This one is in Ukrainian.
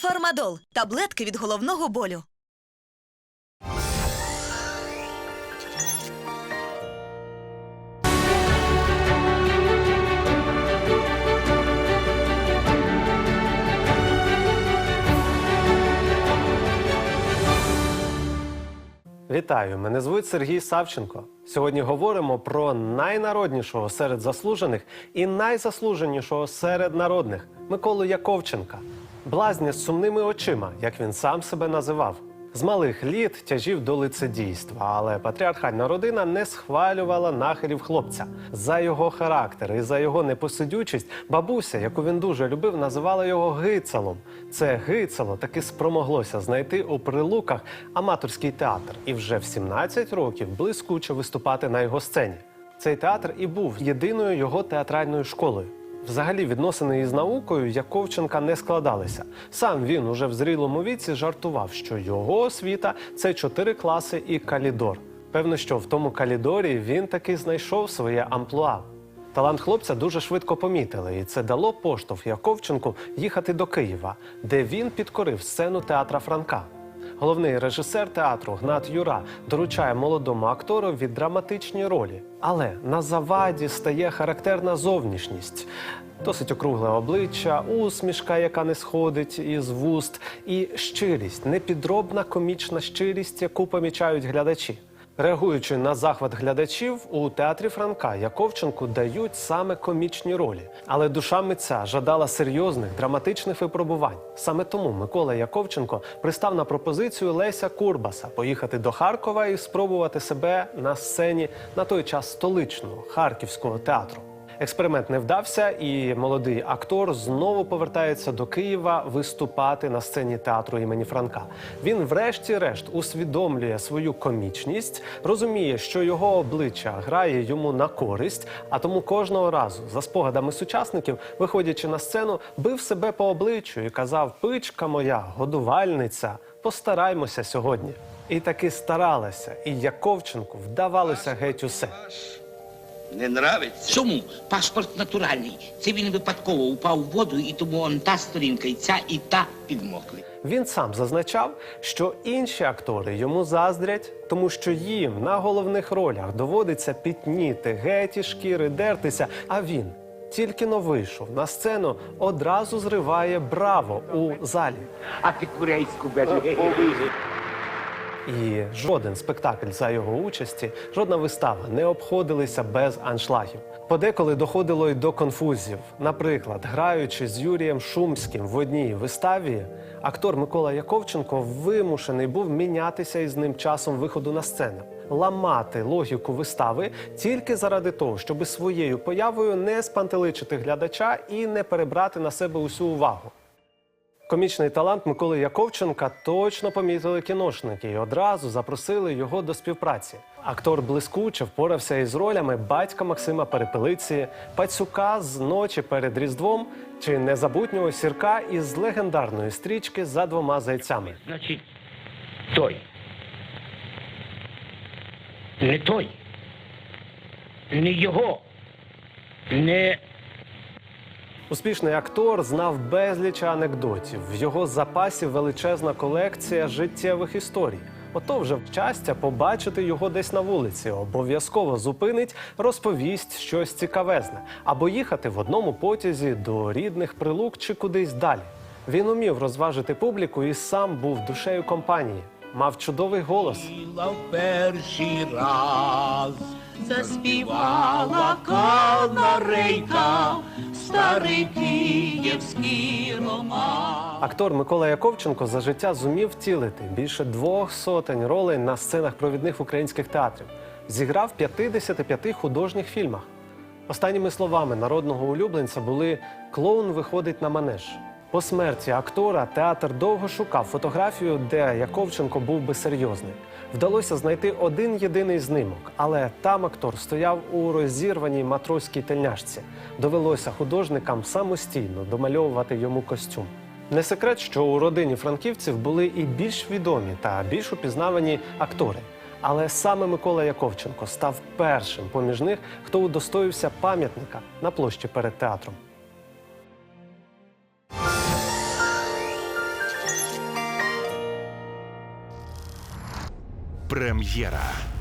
Фармадол таблетки від головного болю. Вітаю! Мене звуть Сергій Савченко. Сьогодні говоримо про найнароднішого серед заслужених і найзаслуженішого серед народних Миколу Яковченка, блазня з сумними очима, як він сам себе називав. З малих літ тяжів до лицедійства, але патріархальна родина не схвалювала нахилів хлопця. За його характер і за його непосидючість бабуся, яку він дуже любив, називала його гицалом. Це гицало таки спромоглося знайти у прилуках аматорський театр і вже в 17 років блискуче виступати на його сцені. Цей театр і був єдиною його театральною школою. Взагалі, відносини із наукою Яковченка не складалися. Сам він уже в зрілому віці жартував, що його освіта це чотири класи і калідор. Певно, що в тому калідорі він таки знайшов своє амплуа. Талант хлопця дуже швидко помітили, і це дало поштовх Яковченку їхати до Києва, де він підкорив сцену театра Франка. Головний режисер театру Гнат Юра доручає молодому актору від драматичні ролі. Але на заваді стає характерна зовнішність. Досить округле обличчя, усмішка, яка не сходить із вуст, і щирість, непідробна комічна щирість, яку помічають глядачі. Реагуючи на захват глядачів, у театрі Франка Яковченку дають саме комічні ролі. Але душа митця жадала серйозних драматичних випробувань. Саме тому Микола Яковченко пристав на пропозицію Леся Курбаса поїхати до Харкова і спробувати себе на сцені на той час столичного харківського театру. Експеримент не вдався, і молодий актор знову повертається до Києва виступати на сцені театру імені Франка. Він, врешті-решт, усвідомлює свою комічність, розуміє, що його обличчя грає йому на користь, а тому кожного разу, за спогадами сучасників, виходячи на сцену, бив себе по обличчю і казав: Пичка моя, годувальниця, постараймося сьогодні. І таки старалася, і Яковченку вдавалося геть усе. Не нравиться? Чому? Паспорт натуральний. Це він випадково упав у воду, і тому он та сторінка, і ця, і та підмокли. Він сам зазначав, що інші актори йому заздрять, тому що їм на головних ролях доводиться пітніти, геті шкіри, дертися. А він тільки но вийшов на сцену, одразу зриває браво у залі. А ти курейську бери. І жоден спектакль за його участі, жодна вистава не обходилися без аншлагів. Подеколи доходило й до конфузів. Наприклад, граючи з Юрієм Шумським в одній виставі, актор Микола Яковченко вимушений був мінятися із ним часом виходу на сцену, ламати логіку вистави тільки заради того, щоб своєю появою не спантеличити глядача і не перебрати на себе усю увагу. Комічний талант Миколи Яковченка точно помітили кіношники і одразу запросили його до співпраці. Актор блискуче впорався із ролями батька Максима Перепелиці, пацюка з ночі перед Різдвом чи незабутнього сірка із легендарної стрічки за двома зайцями. Значить, той. Не той. Не його. Не Успішний актор знав безліч анекдотів. В його запасі величезна колекція життєвих історій. Ото вже щастя побачити його десь на вулиці. Обов'язково зупинить, розповість щось цікавезне або їхати в одному потязі до рідних прилук чи кудись далі. Він умів розважити публіку і сам був душею компанії. Мав чудовий голос. Перший раз. Заспівала канарейка, старий київський роман. Актор Микола Яковченко за життя зумів втілити більше двох сотень ролей на сценах провідних українських театрів. Зіграв в 55 художніх фільмах. Останніми словами народного улюбленця були клоун виходить на манеж. По смерті актора театр довго шукав фотографію, де Яковченко був би серйозний. Вдалося знайти один єдиний знимок, але там актор стояв у розірваній матроській тельняшці. Довелося художникам самостійно домальовувати йому костюм. Не секрет, що у родині франківців були і більш відомі та більш упізнавані актори. Але саме Микола Яковченко став першим поміж них, хто удостоївся пам'ятника на площі перед театром. Прем'єра.